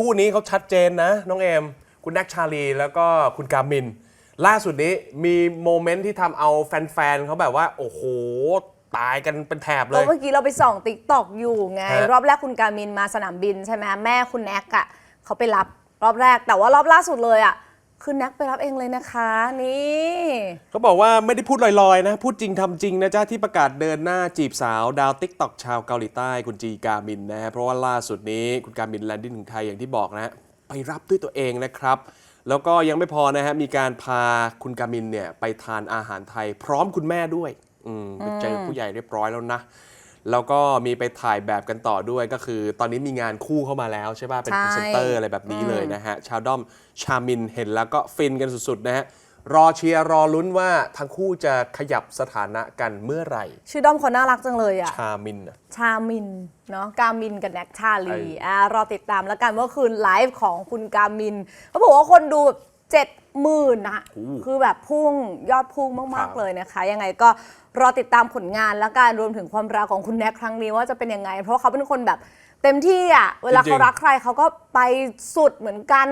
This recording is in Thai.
คู่นี้เขาชัดเจนนะ น้องเอม คุณแน็กชาลีแล้วก็คุณกามิน ล่าสุดนี้มีโมเมนต์ที่ทำเอาแฟนๆเขาแบบว่า โอ้โห ตายกันเป็นแถบเลก็ย เมื่อกี้เราไปส่องติ๊กตอกอยู่ไง ฮะรอบแรกคุณการมินมาสนามบินใช่ไหมแม่คุณแน็กอะเขาไปรับรอบแรกแต่ว่ารอบล่าสุดเลยอะ คือน็กไปรับเองเลยนะคะนี่เขาบอกว่าไม่ได้พูดลอยๆนะ พูดจริงทำจริงนะจ๊ะที่ประกาศเดินหน้าจีบสาวดาวติ๊กตอกชาวเกาหลีใต้คุณจีกามินนะฮะเพราะว่าล่าสุดนี้คุณกามินแลนดิ้งถึงไทยอย่างที่บอกนะฮะไปรับด้วยตัวเองนะครับ แล้วก็ยังไม่พอนะฮะมีการพาคุณกามินเนี่ยไปทานอาหารไทย พร้อมคุณแม่ด้วยอืมไปเจอผู้ใหญ่เรียบร้อยแล้วนะ แล้วก็มีไปถ่ายแบบกันต่อด้วยก็คือ ตอนนี้มีงานคู่เข้ามาแล้วใช่ป่ะ เป็นพรีเซนเตอร์อะไรแบบนี้เลยนะฮะ ชาวด้อมชามินเห็นแล้วก็ฟินกันสุดๆนะฮะ รอเชียร์รอลุ้นว่าทั้งคู่จะขยับสถานะกันเมื่อไหร่ ชื่อด้อมเขาน่ารักจังเลยอะชามินน่ะชามินเนาะกามินกับแน็กชาลีไอ้ อ่ารอติดตามแล้วกันเมื่อคืนไลฟ์ของคุณกามินเขาบอกว่าคนดูแบบเจ็ด หมื่นอะคือแบบพุ่งยอดพุ่งมากๆเลยนะคะ ยังไงก็รอติดตามผลงานแล้วกันรวมถึงความรักของคุณแน็กครั้งนี้ว่าจะเป็นยังไง เพราะว่าเขาเป็นคนแบบเต็มที่อะเวลาเขารักใครเขาก็ไปสุดเหมือนกัน